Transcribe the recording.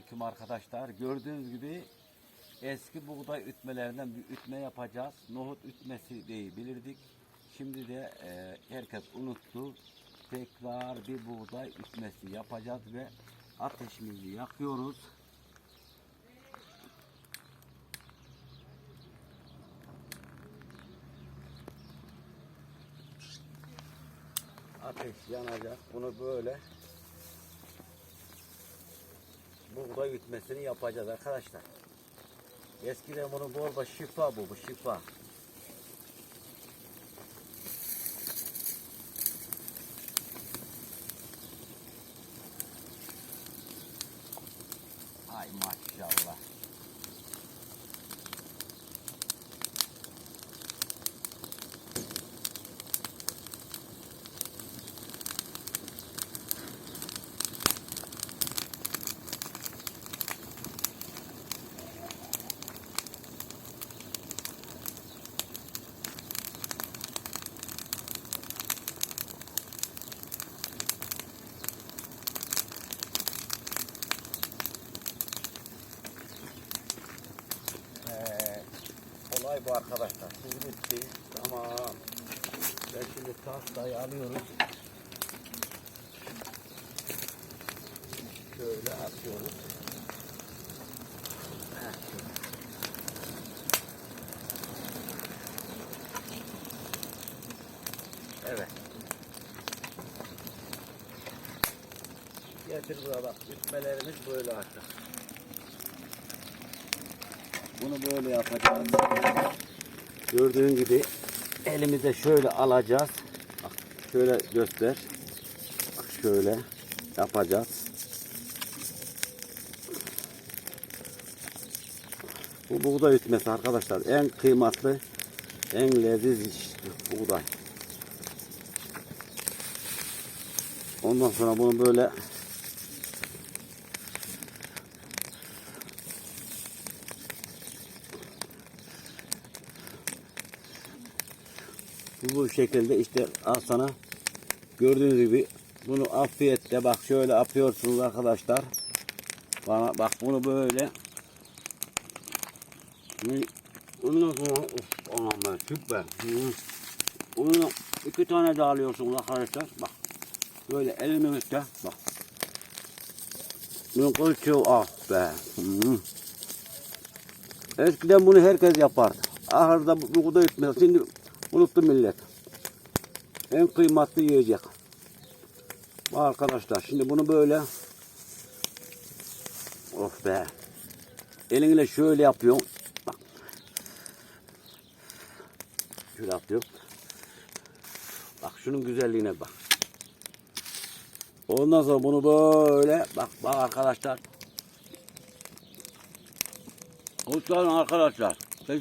Selamünaleyküm arkadaşlar. Gördüğünüz gibi eski buğday ütmelerinden bir ütme yapacağız. Nohut ütmesi diye bilirdik. Şimdi de e, herkes unuttu. Tekrar bir buğday ütmesi yapacağız ve ateşimizi yakıyoruz. Ateş yanacak. Bunu böyle buğday ütmesini yapacağız arkadaşlar. Eskiden bunu borba şifa bu, bu şifa. Ay maşallah. Bu arkadaşlar. Şimdi bitti. Tamam. Ben şimdi tahtayı alıyorum. Şöyle atıyoruz. Evet. Getir buraya bak. Ütmelerimiz böyle artık. Bunu böyle yapacağız. Gördüğün gibi elimize şöyle alacağız. Bak şöyle göster. Bak şöyle yapacağız. Bu buğday ütmesi arkadaşlar. En kıymetli, en leziz buğday. Ondan sonra bunu böyle bu şekilde işte al sana gördüğünüz gibi bunu afiyetle bak şöyle yapıyorsunuz arkadaşlar. Bana bak bunu böyle Ondan sonra of anam ben süper. Onu iki tane de alıyorsunuz arkadaşlar. Bak böyle elinizde bak. Bunu kılçığı ah be. Eskiden bunu herkes yapardı. Ahırda bu bu da etmez. Şimdi unuttu millet. En kıymetli yiyecek. Arkadaşlar şimdi bunu böyle Of be. Elinle şöyle yapıyorsun. Bak. Şöyle yapıyor. Bak şunun güzelliğine bak. Ondan sonra bunu böyle bak bak arkadaşlar. Uçların arkadaşlar.